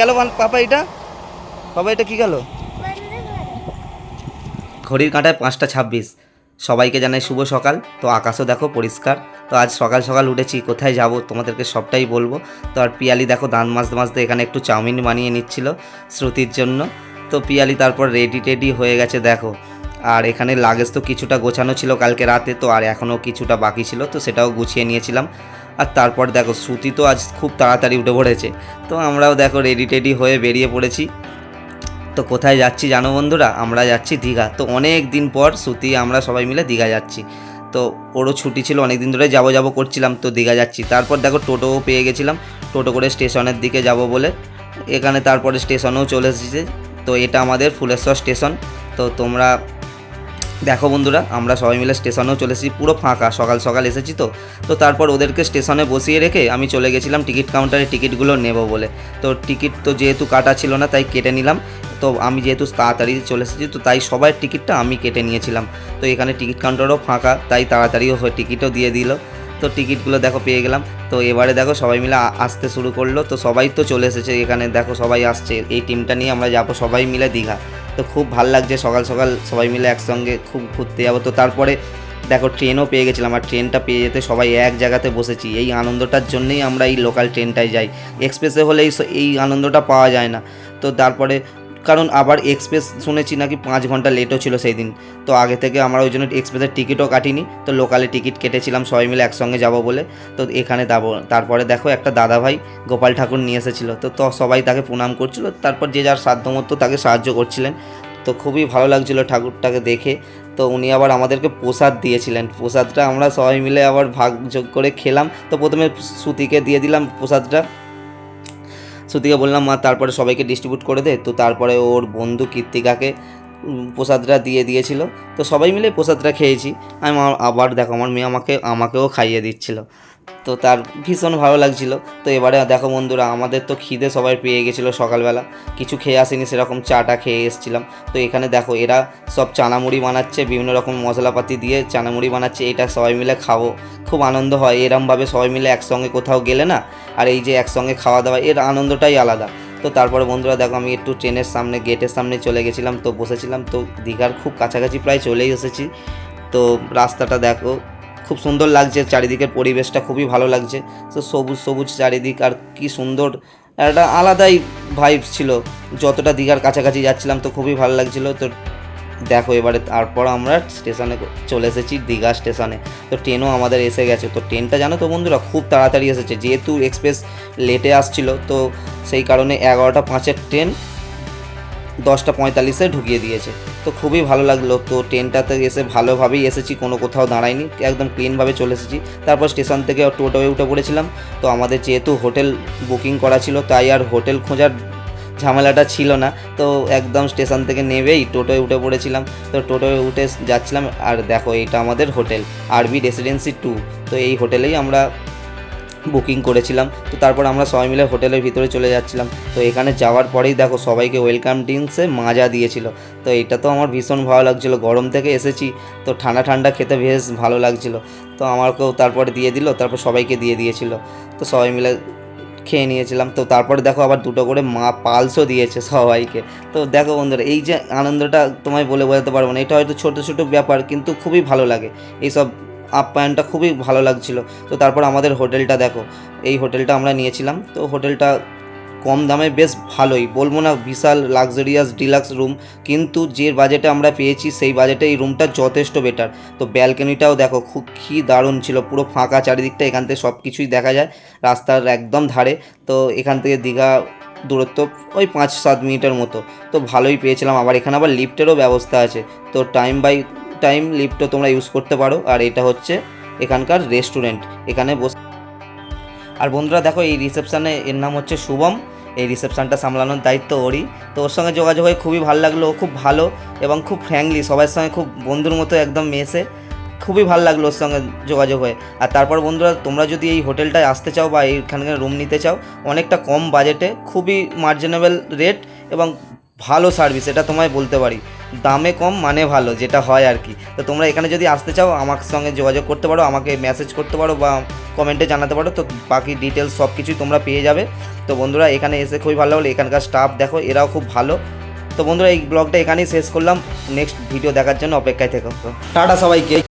গেল পাপা এটা? পাপা এটা কি গেল? ঘড়ির কাঁটায় পাঁচটা ছাব্বিশ। সবাইকে জানাই শুভ সকাল। তো আকাশও দেখো পরিষ্কার। তো আজ সকাল সকাল উঠেছি, কোথায় যাব তোমাদেরকে সবটাই বলব। তো আর পিয়ালি দেখো দান মাজতে মাজতে এখানে একটু চাউমিন বানিয়ে নিচ্ছিল শ্রুতির জন্য। তো পিয়ালি তারপর রেডি টেডি হয়ে গেছে, দেখো। আর এখানে লাগেজ তো কিছুটা গোছানো ছিল কালকে রাতে, তো আর এখনও কিছুটা বাকি ছিল, তো সেটাও গুছিয়ে নিয়েছিলাম। আর তারপর দেখো, শ্রুতি তো আজ খুব তাড়াতাড়ি উঠে পড়েছে, তো আমরাও দেখো রেডি টেডি হয়ে বেরিয়ে পড়েছি। তো কোথায় যাচ্ছি জানো বন্ধুরা? আমরা যাচ্ছি দীঘা। তো অনেক দিন পর শ্রুতি, আমরা সবাই মিলে দীঘা যাচ্ছি। তো ওরও ছুটি ছিল অনেক দিন ধরে যাব যাব করছিলাম, তো দীঘা যাচ্ছি। তারপর দেখো টোটোও পেয়ে গেছিলাম, টোটো করে স্টেশনের দিকে যাব বলে। এখানে তারপরে স্টেশনেও চলে এসেছে, তো এটা আমাদের ফুলেশ্বর স্টেশন। তো তোমরা দেখো বন্ধুরা, আমরা সবাই মিলে স্টেশনেও চলে পুরো ফাঁকা, সকাল সকাল এসেছি তো। তো তারপর ওদেরকে স্টেশনে বসিয়ে রেখে আমি চলে গেছিলাম টিকিট কাউন্টারে, টিকিটগুলো নেব বলে। তো টিকিট তো যেহেতু কাটা ছিল না, তাই কেটে নিলাম। তো আমি যেহেতু তাড়াতাড়ি চলে এসেছি, তো তাই সবার টিকিটটা আমি কেটে নিয়েছিলাম। তো এখানে টিকিট কাউন্টারও ফাঁকা, তাই তাড়াতাড়িও টিকিটও দিয়ে দিল। তো টিকিটগুলো দেখো পেয়ে গেলাম। তো এবারে দেখো সবাই মিলে আসতে শুরু করল। তো সবাই তো চলে এসেছে এখানে, দেখো সবাই আসছে। এই টিমটা নিয়ে আমরা যাব সবাই মিলে দীঘা। তো খুব ভালো লাগছে, সকাল সকাল সবাই মিলে একসঙ্গে খুব ঘুরতে যাব। তো তারপরে দেখো ট্রেনও পেয়ে গেছিলাম, আর ট্রেনটা পেয়ে যেতে সবাই এক জায়গাতে বসেছি। এই আনন্দটার জন্যেই আমরা এই লোকাল ট্রেনটায় যাই। এক্সপ্রেসে হলে এই আনন্দটা পাওয়া যায় না। তো তারপরে কারণ আবার এক্সপ্রেস শুনেছি নাকি পাঁচ ঘণ্টা লেটও ছিল সেই দিন তো আগে থেকে আমরা ওই জন্য এক্সপ্রেসের টিকিটও কাটিনি। তো লোকালে টিকিট কেটেছিলাম, সবাই মিলে একসঙ্গে যাব বলে। তো এখানে তারপরে দেখো একটা দাদা ভাই গোপাল ঠাকুর নিয়ে এসেছিল। তো তো সবাই তাকে প্রণাম করছিল। তারপর যে যার সাধ্যমতো তাকে সাহায্য করছিলেন। তো খুবই ভালো লাগছিল ঠাকুরটাকে দেখে। তো উনি আবার আমাদেরকে প্রসাদ দিয়েছিলেন। প্রসাদটা আমরা সবাই মিলে আবার ভাগ যোগ করে খেলাম। তো প্রথমে শ্রুতিকে দিয়ে দিলাম প্রসাদটা। শ্রুতিকে বললাম, মা, তারপরে সবাইকে ডিস্ট্রিবিউট করে দে। তো তারপরে ওর বন্ধু কীর্তিকাকে প্রসাদটা দিয়ে দিয়েছিল। তো সবাই মিলে প্রসাদটা খেয়েছি। আমি আবার দেখো, আমার মেয়ে আমাকে, আমাকেও খাইয়ে দিচ্ছিল। তো তার ভীষণ ভালো লাগছিল। তো এবারে দেখো বন্ধুরা, আমাদের তো খিদে সবাই পেয়ে গেছিল সকালবেলা। কিছু খেয়ে আসেনি, সেরকম চাটা খেয়ে এসেছিলাম। তো এখানে দেখো, এরা সব চানামুড়ি বানাচ্ছে, বিভিন্ন রকম মশলাপাতি দিয়ে চানামুড়ি বানাচ্ছে, এটা সবাই মিলে খাব। খুব আনন্দ হয়। এরমভাবে সবাই মিলে একসঙ্গে কোথাও গেলে না আর এই যে একসঙ্গে খাওয়া দাওয়া, এর আনন্দটাই আলাদা। তো তারপরে বন্ধুরা দেখো, আমি একটু ট্রেনের সামনে, গেটের সামনে চলে গেছিলাম, তো বসেছিলাম, তো দীঘার খুব কাছাকাছি প্রায় চলেই এসেছি। তো রাস্তাটা দেখো, খুব সুন্দর লাগছে, চারিদিকের পরিবেশটা খুবই ভালো লাগছে। তো সবুজ সবুজ চারিদিক, আর কি সুন্দর, একটা আলাদাই ভাইব ছিল। যতটা দীঘার কাছাকাছি যাচ্ছিলাম, তো খুবই ভালো লাগছিল। তো দেখো এবারে তারপর আমরা স্টেশনে চলে এসেছি, দীঘা স্টেশনে। তো ট্রেনও আমাদের এসে গেছে। তো ট্রেনটা জানো তো বন্ধুরা, খুব তাড়াতাড়ি এসেছে। যেহেতু এক্সপ্রেস লেটে আসছিল, তো সেই কারণে এগারোটা পাঁচের ট্রেন দশটা পঁয়তাল্লিশে ঢুকিয়ে দিয়েছে। তো খুবই ভালো লাগল। তো ট্রেনটাতে এসে ভালোভাবেই এসেছি, কোনো কোথাও দাঁড়াইনি। একদম ক্লিনভাবে চলে এসেছি। তারপর স্টেশন থেকে টোটোয় উঠে পড়েছিলাম। তো আমাদের যেহেতু হোটেল বুকিং করা ছিল, তাই আর হোটেল খোঁজার ঝামেলাটা ছিল না, তো একদম স্টেশন থেকে নেবেই, টোটোয় উঠে পড়েছিলাম, তো টোটোয় উঠে যাচ্ছিলাম, আর দেখো এটা আমাদের হোটেল, আরবি রেসিডেন্সি টু তো এই হোটেলেই আমরা বুকিং করেছিলাম, তো তারপর আমরা সবাই মিলে হোটেলের ভিতরে চলে যাচ্ছিলাম, তো এখানে যাওয়ার পরেই দেখো সবাইকে ওয়েলকাম ড্রিঙ্কসে মাজা দিয়েছিল, তো এটা তো আমার ভীষণ ভালো লাগছিল, গরম থেকে এসেছি, তো ঠান্ডা ঠান্ডা খেতে বেশ ভালো লাগছিল, তো আমাকেও তারপরে দিয়ে দিল, তারপর সবাইকে দিয়ে দিয়েছিল, তো সবাই মিলে খেয়ে নিয়েছিলাম। তো তারপরে দেখো আবার দুটো করে মা পালসও দিয়েছে সবাইকে। তো দেখো বন্ধুরা, এই যে আনন্দটা তোমায় বলে বোঝাতে পারব না, এটা হয়তো ছোটো ছোটো ব্যাপার কিন্তু খুবই ভালো লাগে। এইসব আপ্যায়নটা খুবই ভালো লাগছিল। তো তারপর আমাদের হোটেলটা দেখো, এই হোটেলটা আমরা নিয়েছিলাম। তো হোটেলটা কম দামে বেশ ভালোই। বলব না বিশাল লাক্সারিয়াস ডিলাক্স রুম কিন্তু যে বাজেটে আমরা পেয়েছি, সেই বাজেটে এই রুমটা যথেষ্ট বেটার তো ব্যালকনিটাও দেখো, খুব কি দারুণ ছিল। পুরো ফাঁকা চারিদিকটা, এখান থেকে সব কিছুই দেখা যায়। রাস্তার একদম ধারে। তো এখান থেকে দীঘা দূরত্ব ওই পাঁচ সাত মিনিটের মতো। তো ভালোই পেয়েছিলাম। আবার এখানে আবার লিফটেরও ব্যবস্থা আছে। তো টাইম বাই টাইম লিফটও তোমরা ইউজ করতে পারো। আর এটা হচ্ছে এখানকার রেস্টুরেন্ট এখানে বস আর বন্ধুরা দেখো, এই রিসেপশানে এর নাম হচ্ছে শুভম। এই রিসেপশানটা সামলানোর দায়িত্ব ওরই। তো ওর সঙ্গে যোগাযোগ হয়ে খুবই ভালো লাগল, ও খুব ভালো এবং খুব ফ্র্যাঙ্কলি সবার সঙ্গে খুব বন্ধুর মতো একদম মেশে খুবই ভালো লাগল ওর সঙ্গে যোগাযোগ হয়ে। আর তারপর বন্ধুরা, তোমরা যদি এই হোটেলটায় আসতে চাও বা এইখানকার রুম নিতে চাও, অনেকটা কম বাজেটে খুবই মার্জিনেবল রেট এবং ভালো সার্ভিস এটা তোমায় বলতে পারি। দামে কম মানে ভালো, যেটা হয় আর কি। তো তোমরা এখানে যদি আসতে চাও, আমার সঙ্গে যোগাযোগ করতে পারো, আমাকে মেসেজ করতে পারো বা কমেন্টে জানাতে পারো, তো বাকি ডিটেলস সব কিছুই তোমরা পেয়ে যাবে। তো বন্ধুরা, এখানে এসে খুবই ভালো লাগল। এখানকার স্টাফ দেখো, এরাও খুব ভালো। তো বন্ধুরা, এই ব্লগটা এখানেই শেষ করলাম। নেক্সট ভিডিও দেখার জন্য অপেক্ষায় থেকো। টাটা সবাইকে।